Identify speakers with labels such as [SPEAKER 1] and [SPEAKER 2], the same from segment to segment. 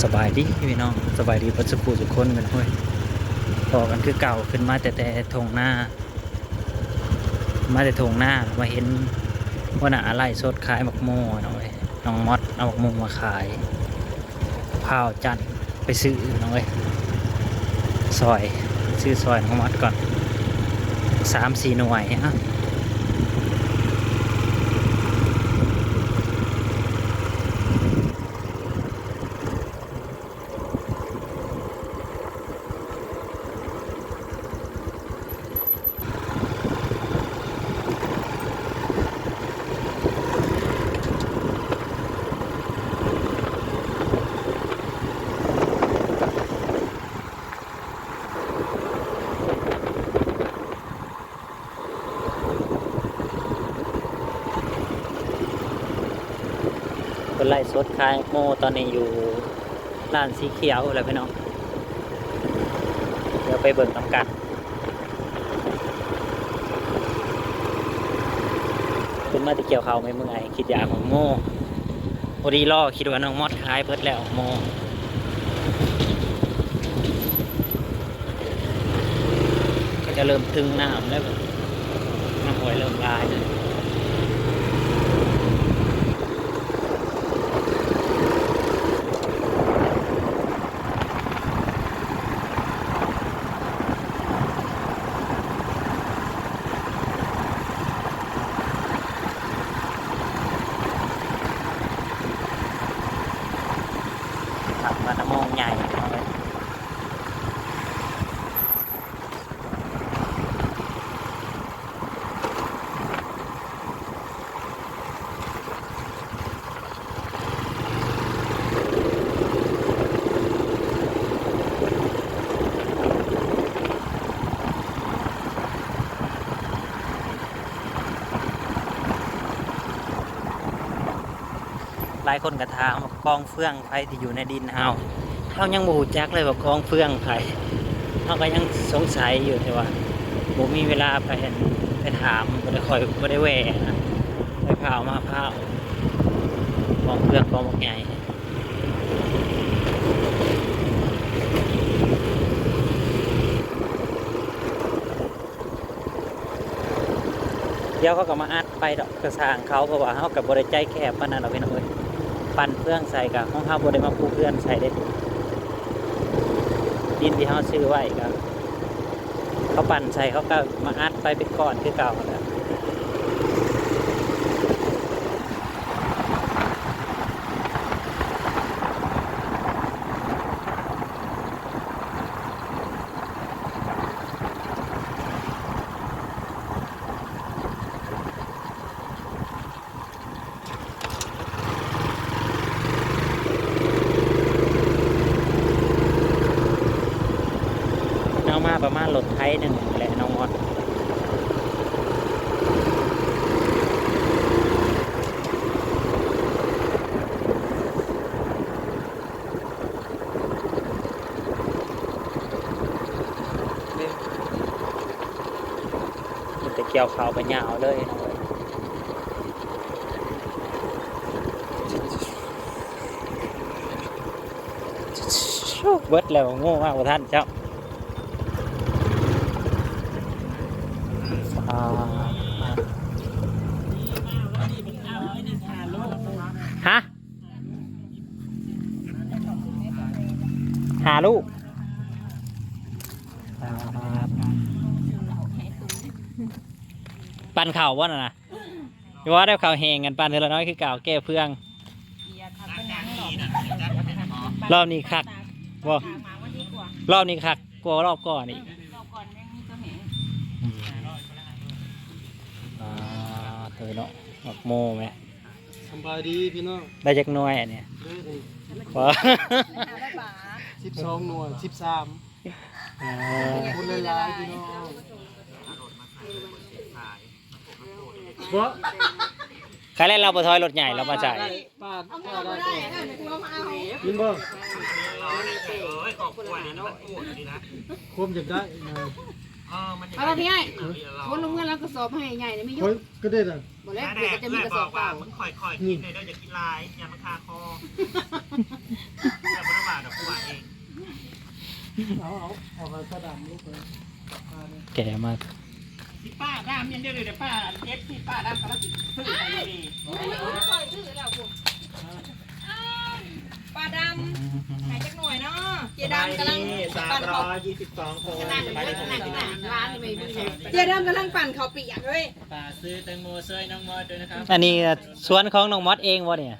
[SPEAKER 1] สบายดีพี่น้องสบายดีปัจจุบันทุกคนกันเว้ยพอกันคือเก่าขึ้นมาแต่แต่ทงหน้า มาแต่ทงหน้ามาเห็นว่าหนาอะไรสดขายหมักโม่น้องเว้ยน้องมอดเอาหมักโม่มาขายพาวจัดไปซื้อน้องเว้ยซอยซื้อซอยน้องมอดก่อนสามสี่หน่วยอะ นไล่สดขายโมตอนนี้อยู่ร้านสีเขียวอะไรพี่น้อง เดี๋ยวไปเบิ่งน้ำกันคุณมาที่เกี่ยวเขาวไหมมึงไงคิดอยากของโมพอดีล่อคิดว่าน้องมอดขายเพิดแล้วโมก็จะเริ่มตึงน้ำแล้วน้ำหวยเริ่มลายเลย ทำมาน้ำมองใหญ่ หลายคนกระทามากองเฟืองไฟที่อยู่ในดินเฮาเขายังบูจักเลยว่ากองเฟืองไฟเขาก็ยังสงสัยอยู่แต่ว่าผมมีเวลาไปเห็นไปถามไม่ได้คอยไม่ได้แหวนะไปเผามาเผากองเฟืองกองบักใหญ่เดี๋ยวเขาก็มาอัดไปดอกกระสางเขาเพราะว่าเขากับบริใจแคบปานนั้นเราเป็นเอ้ย ปั่นเครื่องใส่กับห้องข้าวบได้มาปูเพื่อนใส่ได้ดินที่เขาซื้อไว้ก็เขาปั่นใส่เขาก็มาอัดไปเป็นก้อนคือเก่าแล้ว เอามาประมาณรถไทยหนึ่งแหละน้องมอดมันจะ เกี่ยวเขาวไปยาวเลยน้องเอ้ยบิดแล้วโง่มากกว่าท่านเจ้าอ่าฮะหาลูกอ่า ปันเข่าว่าน่ะนะหรือว่าได้ข่าวแหงกันปันเทอละน้อยคือเก่าแก้เพื่องรอบนี้คักบ่รอบนี้คักกลัวารอบก่อนอีกอ่าเธอเนาะหมักโมไหม
[SPEAKER 2] สบายดีพี่น้อง
[SPEAKER 1] ได้จากหน่วยอันเนี่ยว้า
[SPEAKER 2] สิบสองหน่วยสิบสาม
[SPEAKER 1] อ่า
[SPEAKER 2] คนหลายๆพี่น้อง บ่
[SPEAKER 1] ใครเล่นเราปะทอยรถใหญ่เรามาจ่าย
[SPEAKER 2] ได้ป้าป้าได้ก่อนยินบ่คมอยากได้นะ
[SPEAKER 3] เอาละพี่ไอ้คนลงเงินแล้วก็สอบให้ใหญ่เลยไม่
[SPEAKER 2] ค
[SPEAKER 3] ยุ่
[SPEAKER 2] อย
[SPEAKER 3] ง
[SPEAKER 2] ก็ได้น่ะ
[SPEAKER 3] บ่แล้วเดี๋ยวก็จะมีกระสอบเปล่า
[SPEAKER 4] มึงคอยคอยกินเลยเด้ออย่ากินลายอย่ามาคาคออย่ามาระบา
[SPEAKER 5] เอาเอาเอากระดำลูกเลย
[SPEAKER 1] แก่มา
[SPEAKER 2] ป้าดำยังเดียวเลยเดี๋ยวป้าเย็บที่ป้าดำกำลังซื้อไปดี
[SPEAKER 3] ปลาดำหายจักหน่อยเนาะเจดำกำลัง
[SPEAKER 4] สาม
[SPEAKER 3] ปั่น
[SPEAKER 4] ร้
[SPEAKER 3] เขา
[SPEAKER 4] อยยี่สิบสองคน
[SPEAKER 2] ขนาดขนาดขนาดขนาดร้านไม่มี
[SPEAKER 3] เจดำกำลังปั่นเขาวเปียกเฮ้ย
[SPEAKER 4] ป่าซื้อแตงโมเซยน้องมอดด้วยนะครับ
[SPEAKER 1] อันนี้สวนของน้องมอสเองวะเนี่ย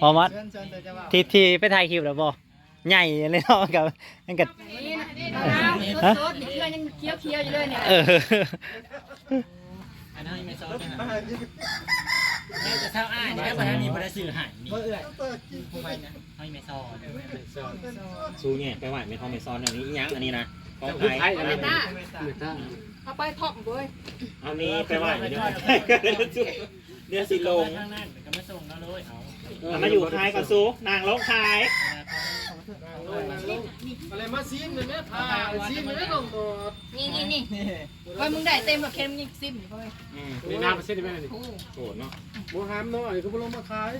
[SPEAKER 1] พอมอส
[SPEAKER 5] เชิญเชิญแต่จะว่า
[SPEAKER 1] ที่ที่ไปถ่ายคลิปแล้วบ่ใหญ่เลยเนาะกับนั่นกับ
[SPEAKER 3] นี่นะสดๆนี่เพื่อนยังเคี้ยวเคี้ยวๆอยู่เลยเนี่ย
[SPEAKER 1] เออ
[SPEAKER 4] อันนั้นไม่ซอสนะครับแม่จะเท่าอ้ายนะครับวันนี้มีพระสื่อหายนี่
[SPEAKER 5] เมื่อเอื่อย
[SPEAKER 4] ไปนะให้ไม่ซอสซูเนี่ยไปไหวไม่ท้องไม่ซอนอันนี้ยังอันนี้นะกองไทย
[SPEAKER 3] เมต้าเอาไปทอปเว้ย
[SPEAKER 4] เอานี้ไปไหวเดี๋ยวเดี๋ยวสิลง
[SPEAKER 6] ข้างนั้นก็ไม่ส่งแล้วเลยเอา
[SPEAKER 4] เอามาอยู่คายก่อนซูนางลงคาย
[SPEAKER 5] อะไรมาซีนเลยแม่พาซีนเลยแม่ลงตัว
[SPEAKER 3] นี่นี่นี่เฮ้ยมึงได้เต็มแบบเค็มนี่ซิมอยู่เว้ย
[SPEAKER 4] อืม
[SPEAKER 5] นี่น้ำมาซีนได้ไหมนี่
[SPEAKER 3] โอ้
[SPEAKER 4] โหดเนาะ
[SPEAKER 5] โมหามน้อยก็บ่ลงมาขาย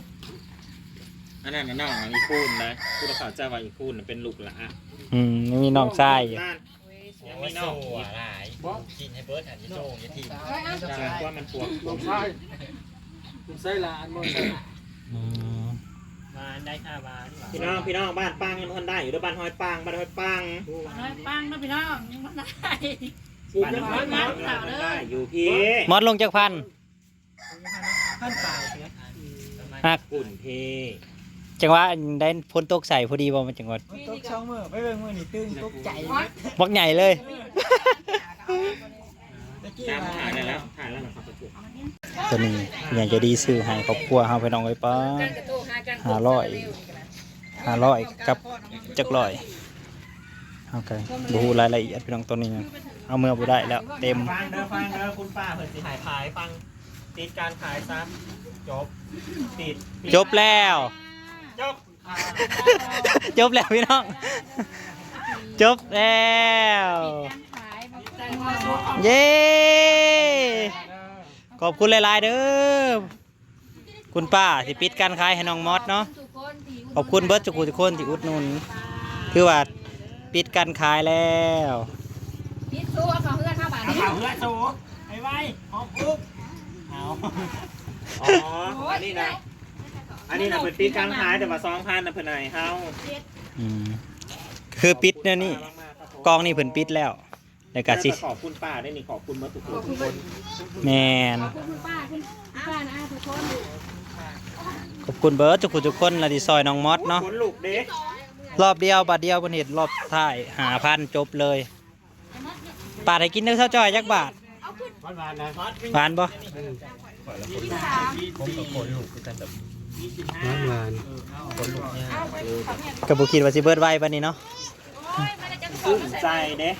[SPEAKER 4] อันนั้นน่ะน้องอีคูนนะผู้รักษาเจ้าว่าอีคูนเป็นลูกหลาน
[SPEAKER 1] อืมยังมีน้องชายอยู่
[SPEAKER 4] นั่นยังมีน้องอีก
[SPEAKER 6] หลายกินให้เบิร์ดหันยี่โจ้งยี่ที
[SPEAKER 3] เฮ้ยอะ
[SPEAKER 4] จ้าว่ามันปวด
[SPEAKER 5] ลงใส่ลงใส่หลานบ่ใส่
[SPEAKER 1] อืม
[SPEAKER 6] มาได้ค่าบาท
[SPEAKER 4] พี่น้องพี่น้องบ้านปังยังทนได้อยู่ด้วยบ้านหอยปังบ้านหอยปัง
[SPEAKER 2] น้อยปังนะพี่น้องยังไม่ได้
[SPEAKER 5] ปลูก
[SPEAKER 4] บ้าน
[SPEAKER 5] ยัง
[SPEAKER 4] ห
[SPEAKER 5] ไง
[SPEAKER 4] อย
[SPEAKER 5] มา
[SPEAKER 4] ปังได้อยู่พี่
[SPEAKER 1] มอสลงจากพัน
[SPEAKER 5] ท่านป่า
[SPEAKER 1] ฮัก
[SPEAKER 4] กุ่นเพ
[SPEAKER 1] จังหวะได้พ้นตกใส่พอดีบ่มันจังหวะ
[SPEAKER 5] ตกช่องมือไปเบิ่งมือนี่ตื่นตกใจ
[SPEAKER 1] บักใหญ่เลย
[SPEAKER 4] ตามถ่ายได้แล้วถ่ายแล้วนะครับทุก
[SPEAKER 1] ตัวนี้อยากจะดีซื้อให้ครอบครัวเฮาไปน้องไว้ป้า
[SPEAKER 3] กันกระโตกหากัน
[SPEAKER 1] ห้าร้อยห้าร้อยกับจักร้อยเอาไกบ่ฮู้รายละเอียดพี่น้องตัวนี้ เอาเมื่อบ่ได้แล้วเต็ม
[SPEAKER 4] ฟังเด้อฟังเด้อคุณป้าเพิ่นสิหายขายฟังติดการขายซ้ำจบติด
[SPEAKER 1] จบแล้ว
[SPEAKER 4] จบ
[SPEAKER 1] จบแล้วพี่น้อง จบแล้ว
[SPEAKER 3] ขายมาแต่งมาสุก
[SPEAKER 1] เย้ ขอบคุณหลาย ๆ เด้อคุณป้าที่ปิดการขายให้น้องมอสเนาะขอบคุณเบิร์ดจุกุทุกคนที่อุดหนุนคือว่าปิดการขายแล้ว
[SPEAKER 3] พิษสู้เอาเขาเพื่อนห้าบาท
[SPEAKER 6] เอาเพื่อนสูไอ้ไว้หอมปุ๊บเอา
[SPEAKER 4] อ๋ออันนี้นะอันนี้นะเพิ่นติดการขายแต่ว่า2,000น่ะเพิ่นให้เฮา
[SPEAKER 1] คือปิดเนี่ยนี่กองนี่เพิ่นปิดแล้ว แล้วก็สิ
[SPEAKER 4] ขอบคุณป้าได้นี่ขอบคุณมาทุกคนทุกคน
[SPEAKER 1] แมน
[SPEAKER 3] ขอบคุณคุณป้าคุณป้านะทุกคน
[SPEAKER 1] ขอบคุณเบิร์ดจุกุทุกคนละที่ซอยน้องมอสเนาะ
[SPEAKER 4] คนลูกเด็ก
[SPEAKER 1] รอบเดียวบาทเดียวบนเห็ดรอบท้ายหาพันจบเลยปาดให้กินเนื้อเท่าจอยยักบาท
[SPEAKER 5] วันวานนะ
[SPEAKER 1] หวานบ่
[SPEAKER 5] วันวาน
[SPEAKER 1] กระบุคิดว่าสิเบิร์ดไว้บันนี้เนาะ
[SPEAKER 4] ซึ้งใจเด้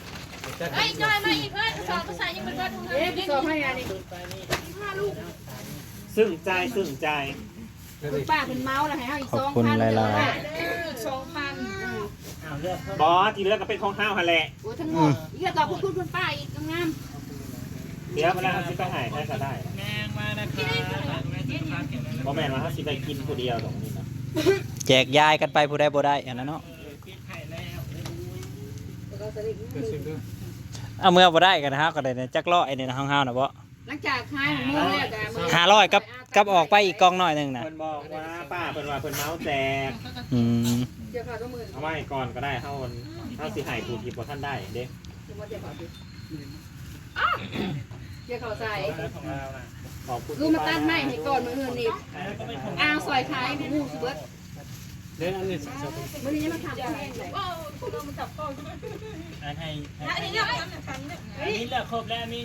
[SPEAKER 3] ไอ้จอยมาอีกเพื่อนสองภาษายังเป็นเพื่อนทุกคนเอ๊ะสองให้งานนี่
[SPEAKER 4] ซึ้งใจซึ้งใจ
[SPEAKER 3] คุณป้าเป็นเมาส์นะให้เขาอีก
[SPEAKER 1] ขอบ
[SPEAKER 3] สอง
[SPEAKER 1] คุณ
[SPEAKER 3] พัน
[SPEAKER 1] หลาย
[SPEAKER 3] อีกสองพัน
[SPEAKER 4] บอสที่เหลือก็เป็นของข้าวหั่นแหละ
[SPEAKER 3] โอ้ทั้งหมดอีกต่อคุณคุณคุณป้าอีกงาม
[SPEAKER 4] เดี๋ยวเวลาเขาสิไปหายให้ก็ได้
[SPEAKER 6] แมงมานะครับแม่ที่พักเห็นม
[SPEAKER 4] เพราะแม่นว่าเขาสิไปกินผู้เดียวตรงนี้นะ
[SPEAKER 1] ๆแจกยายกันไปผู้ใดบ่ได้อันนั้นเนาะ เอาเมื่อบ่ได้กันนะฮะก็ได้ในจักร้อยในห้องเฮานะบ่
[SPEAKER 3] หลังจากคลายของมือแล้วแต่มือ
[SPEAKER 1] ห้าร้อยกับกับออกไปอีกกองหน่อยหนึงนะ
[SPEAKER 4] เพิ่นบอกว่าป้าเพิ่นว่าเพิ่นเมาส์แจก
[SPEAKER 1] อืม
[SPEAKER 3] เดี๋ยวขาดก็มือ
[SPEAKER 4] เอาไว้ก่อนก็ได้เฮามันเฮาสิหายผู้ที่บ่ท่านได้เด้
[SPEAKER 3] เดี๋ยวมาเดี๋ยวขาดเดี๋ยวเขาใส่
[SPEAKER 6] ของเราน่ะ
[SPEAKER 4] ขอบคุณ
[SPEAKER 3] ลูกมาตัดไม้ให้ก่อนมืออื่นนี่
[SPEAKER 6] แล้วก็เป็นของ
[SPEAKER 3] อ้าวซอยคล้ายหมูสิเบิร์ด
[SPEAKER 5] เล่นอันนี้
[SPEAKER 3] มื้อนี้มาทำแห้งเลย
[SPEAKER 6] อันให้อันนี้เลือกอันนี้เลือกครบแล้วมี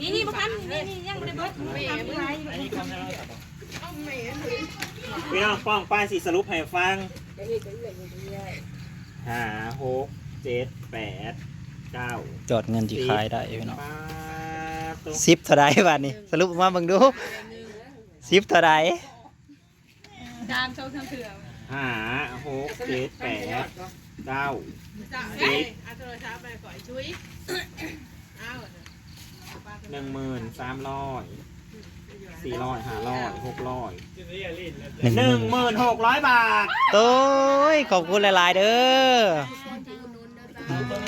[SPEAKER 3] นี่นี่มาทำนี่นี่ยังไม่ได้เบิร์ดแม่เบิร์ด
[SPEAKER 6] อันนี้คำเรา
[SPEAKER 4] พี่น้องป้องป้ายสิสรุปให้ฟังห้าหกเจ็ดแปดเก้า
[SPEAKER 1] จอดเงินที่ขายได้พี่น้อง
[SPEAKER 4] ป้าตุ๊ก
[SPEAKER 1] ซิปเท่าใดบาทนี้สรุปมาเบิ่งดูซิปเท่าใด
[SPEAKER 3] ดามโชว์เครื่องเถื่อน
[SPEAKER 4] ห้าหกเจ็ดแปดเก้าสิบหนึ่งหมื่นสามร้อยสี่ร้อยห้าร้อยหกร้อย
[SPEAKER 1] หนึ่ง
[SPEAKER 4] ห
[SPEAKER 1] มื่น
[SPEAKER 4] หกร้อยบาท
[SPEAKER 1] โต้ยขอบคุณหลาย ๆ เด้อ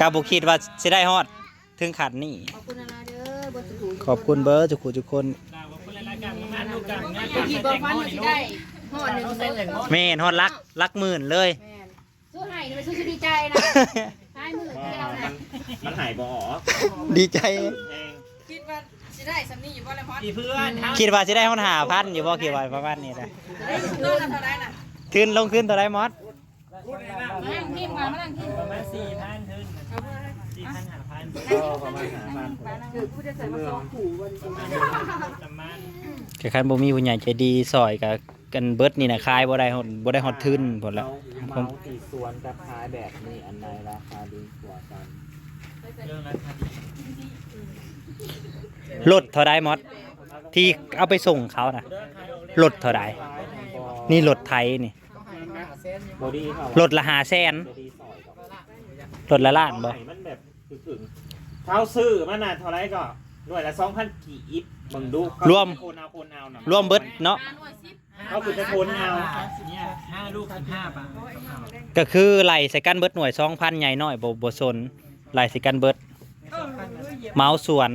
[SPEAKER 1] กาบุคิดว่าสิได้ฮอด ถึงขันนี่
[SPEAKER 3] ขอบคุณอะไรเด้อบนสุข
[SPEAKER 1] ขอบคุณเบิร์จุกจุกคน
[SPEAKER 6] ขอบคุณรายการ งานลูกกันงาน
[SPEAKER 3] กี่บอฟันมันสิได้ห่อหนึ่งเด้อ
[SPEAKER 1] แม่นฮอดรักรักหมื่นเลย
[SPEAKER 3] แม่นสู้ให้นี่มันสู้ดีใจนะได้หมื่น
[SPEAKER 4] บ่
[SPEAKER 3] เดียว
[SPEAKER 4] มั
[SPEAKER 3] นะ
[SPEAKER 4] นมันหายบ่ออก
[SPEAKER 1] ดีใจ
[SPEAKER 4] เอง
[SPEAKER 3] คิดว่าสิได้สำนีอยู่บ่แล้วพอ
[SPEAKER 6] กี่เพื่อนทั้ง
[SPEAKER 1] คิดว่าสิได้ฮอดหาพันอยู่บ่คิดว่าประมาณนี้นะ
[SPEAKER 3] ได้ต้นละเท่าไรน่ะ
[SPEAKER 1] ขึ้นลงขึ้นเท่าไรมอส
[SPEAKER 3] มานั่งทีมมามานั่งทีม
[SPEAKER 6] ประมาณสี่พันถึงสี่พันห้าพัน
[SPEAKER 4] ก็ประมาณห้าพัน
[SPEAKER 3] คือผู้จะใส่มาซองขู่วัน
[SPEAKER 6] ประมาณ
[SPEAKER 1] คือคันบ่มีผู้ใหญ่ใจดีซอยกับ กันเบิดนี่นะคายบ่ได้ฮอดบ่ได้ฮอดทึนพุ่นละ
[SPEAKER 4] เมาตีส่วนกับขายแบบนี้อันไหนราคาดีกว่ากัน
[SPEAKER 6] เรื่องราคา
[SPEAKER 1] ลดเท่าไรมอสที่เอาไปส่งเขาน่ะลดเท่าไรนี่รถไทยนี่
[SPEAKER 4] บอดี้เขา
[SPEAKER 1] ลดละหาแสน
[SPEAKER 4] บอดี้ซอยกับ
[SPEAKER 1] ลดละล้านบ่
[SPEAKER 4] ไหมันแบบถึงๆเท่าซื้อมันน่ะเท่าไรก็หน่วยละสองพันกี่อิฟมึงดูเขา
[SPEAKER 1] รวม
[SPEAKER 4] โคนเอาโคนเอาน่ะ
[SPEAKER 1] รวมเบิดเนาะ
[SPEAKER 4] เขาคือจะโคนเอา
[SPEAKER 6] เนี่ยห้าลูกสิบห้าบาท
[SPEAKER 1] ก็คือไล่ใส่กันเบิดหน่วย2,000ใหญ่น้อยบ่บ่สนไล่ใส่กันเบิดเมาส์สวน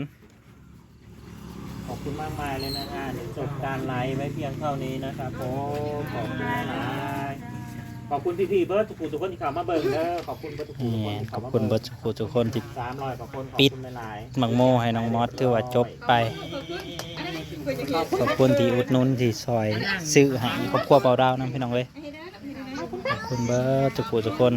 [SPEAKER 4] ขอบคุณมากมายเลยนะฮะเดี๋ยวจบการไลฟ์ไว้เพียงเท่านี้นะครับผมขอบคุณหลาย ขอบคุณพี่ๆเบิร์ดทุกคนทุกคนที่เข้ามาเบิ่งเด้อขอบคุณเบิร์ดทุกคนทุกคน
[SPEAKER 1] นี่
[SPEAKER 4] ที่
[SPEAKER 1] ข
[SPEAKER 4] เข้า
[SPEAKER 1] อบ
[SPEAKER 4] มา
[SPEAKER 1] คุณ
[SPEAKER 4] เบิ่ง
[SPEAKER 1] เบิดทุกคนทุกคนที่
[SPEAKER 4] สามร้อยกว่าคนขอบ
[SPEAKER 1] ปิด
[SPEAKER 4] คุณหลาย
[SPEAKER 1] หมักโมให้น้องมอสถือว่าจบไป ขอบคุณที่อุดหนุนที่ซอยซื้อให้ครอบครัวเปาดาวนํพี่น้องเอ้ยขอบคุณเบิดทุกคนทุกคน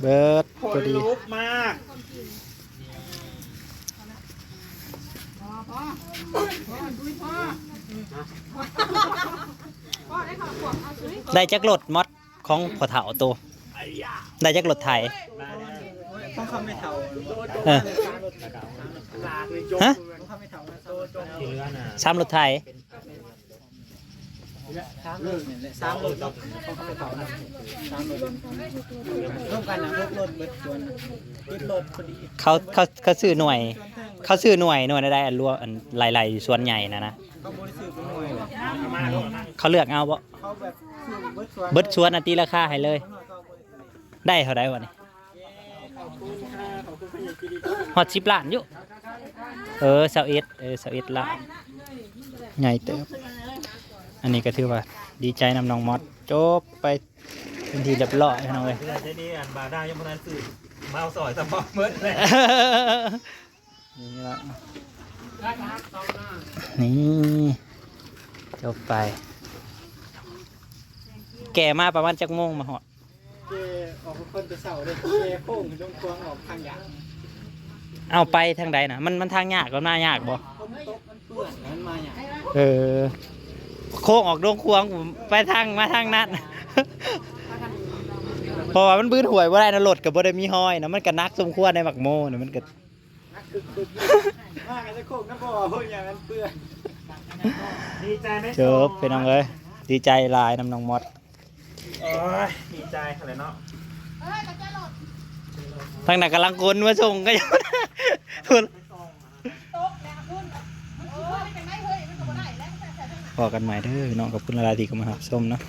[SPEAKER 1] เบิด
[SPEAKER 4] ๆค
[SPEAKER 1] ก็
[SPEAKER 4] น
[SPEAKER 1] ดี
[SPEAKER 4] ลุกมาก
[SPEAKER 1] ได้จักรถมอดของพ่อเฒ่าโตได้จักรถไทย
[SPEAKER 5] ต้องคำไม่เท่า
[SPEAKER 1] เออฮะ
[SPEAKER 5] ต้องคำไม่เท่านะ
[SPEAKER 1] สามรถไทย
[SPEAKER 5] สามรถสามรถต้องคำไม่เท่าสามรถร่วมกันนะรถรถเบิดส่วนรถพอดี
[SPEAKER 1] เขาเขาเขาซื้อหน่วย เขาซื้อหน่วยหน่วยได้อันรวอันหลายๆส่วนใหญ่นะนะ
[SPEAKER 5] เขาบริสุทธิ์เป็นหน่วยเลย
[SPEAKER 4] เอามาเอามา
[SPEAKER 1] เขาเลือกเอาบ่
[SPEAKER 5] เขาแบบซื้อเบิดส่วน
[SPEAKER 1] เบิดส่วนอันตีราคาให้เลย ได้เท่าไดวะนี่ฮอด10ล้านอยู่ เออ21เออ21ล้านใหญ่เติบอันนี้ก็ถือว่าดีใจนำน้องมอสจบไปเป็นที่เรียบร้อยพี่น้องเอ้ย
[SPEAKER 4] เพื่อนที่นี่อันบาได้ยังพนันสื่อมาเอาสอยสมองเมื่อเลย
[SPEAKER 1] นี่ละ นี่จบไป แก่มาประมาณจักโมงมาหอด
[SPEAKER 5] เจออกคนจะเสาเลยเจโค้งลงควงออกทางอย่าง
[SPEAKER 1] เอาไปทางใดนะมันมันทางยากก็น่ายากบ่
[SPEAKER 5] ผมตกมันเปื้อนมันมาอย่าง
[SPEAKER 1] เออ โค้งออกดงควงผมไปทางมาทางนั้นเพราะว่ามันบื้นหวยบ่ได้นะรถกับบ่ได้มีห้อยนะมันก็นักสมควรในหมักโมนะมันก็
[SPEAKER 5] นักคึกคึก มากันจะโค้งน้ำบ่อเพื่อนอย่างนั้นเปื้อน
[SPEAKER 4] ดีใจไหม
[SPEAKER 1] จบเป็นน้องเอ้ยดีใจหลายนำน้องมอด
[SPEAKER 4] โอ้ยดีใจอะไรเนาะ
[SPEAKER 1] ทางนั้นกำลังคนมาส่งก็ยังพอกันใหม่เด้อน้องกับคุณลาดีก็มาหับส้มเนาะ